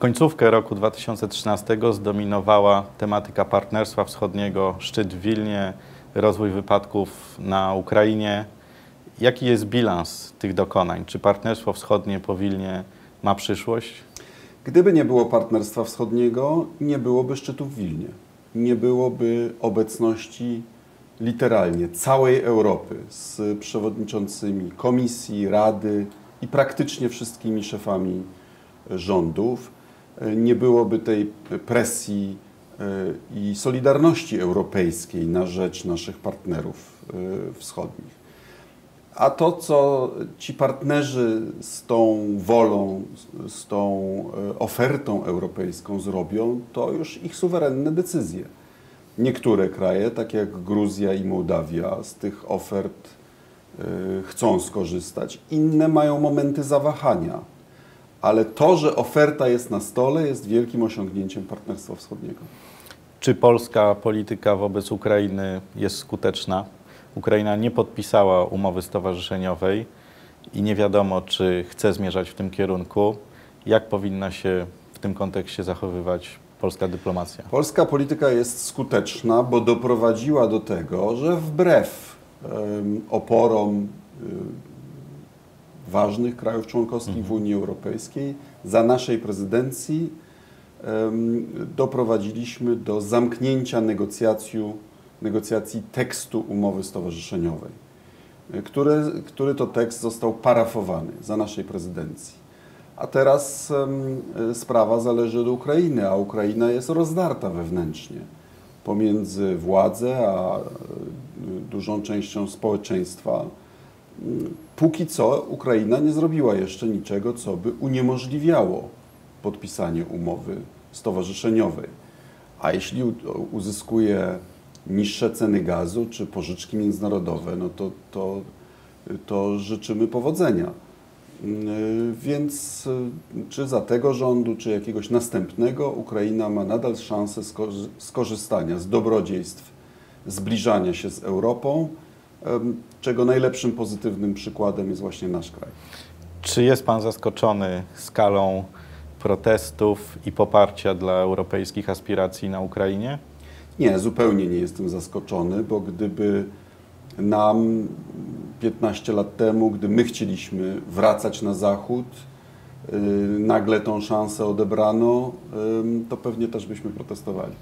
Końcówkę roku 2013 zdominowała tematyka Partnerstwa Wschodniego, szczyt w Wilnie, rozwój wypadków na Ukrainie. Jaki jest bilans tych dokonań? Czy Partnerstwo Wschodnie po Wilnie ma przyszłość? Gdyby nie było Partnerstwa Wschodniego, nie byłoby szczytu w Wilnie. Nie byłoby obecności literalnie całej Europy z przewodniczącymi Komisji, Rady i praktycznie wszystkimi szefami rządów. Nie byłoby tej presji e, i solidarności europejskiej na rzecz naszych partnerów e, wschodnich. A to, co ci partnerzy z tą wolą, z tą e, ofertą europejską zrobią, to już ich suwerenne decyzje. Niektóre kraje, tak jak Gruzja i Mołdawia, z tych ofert chcą skorzystać, inne mają momenty zawahania. Ale to, że oferta jest na stole, jest wielkim osiągnięciem Partnerstwa Wschodniego. Czy polska polityka wobec Ukrainy jest skuteczna? Ukraina nie podpisała umowy stowarzyszeniowej i nie wiadomo, czy chce zmierzać w tym kierunku. Jak powinna się w tym kontekście zachowywać polska dyplomacja? Polska polityka jest skuteczna, bo doprowadziła do tego, że wbrew oporom um, ważnych krajów członkowskich mhm. w Unii Europejskiej, za naszej prezydencji um, doprowadziliśmy do zamknięcia negocjacji, tekstu umowy stowarzyszeniowej, który, który to tekst został parafowany za naszej prezydencji. A teraz sprawa zależy od Ukrainy, a Ukraina jest rozdarta wewnętrznie pomiędzy władzę a e, dużą częścią społeczeństwa. Mm, póki co Ukraina nie zrobiła jeszcze niczego, co by uniemożliwiało podpisanie umowy stowarzyszeniowej. A jeśli uzyskuje niższe ceny gazu czy pożyczki międzynarodowe, no to, to, to życzymy powodzenia. Y, więc y, czy za tego rządu, czy jakiegoś następnego, Ukraina ma nadal szansę skorzystania z dobrodziejstw zbliżania się z Europą, czego najlepszym pozytywnym przykładem jest właśnie nasz kraj. Czy jest Pan zaskoczony skalą protestów i poparcia dla europejskich aspiracji na Ukrainie? Nie, zupełnie nie jestem zaskoczony, bo gdyby nam 15 lat temu, gdy my chcieliśmy wracać na zachód, y, nagle tą szansę odebrano, to pewnie też byśmy protestowali.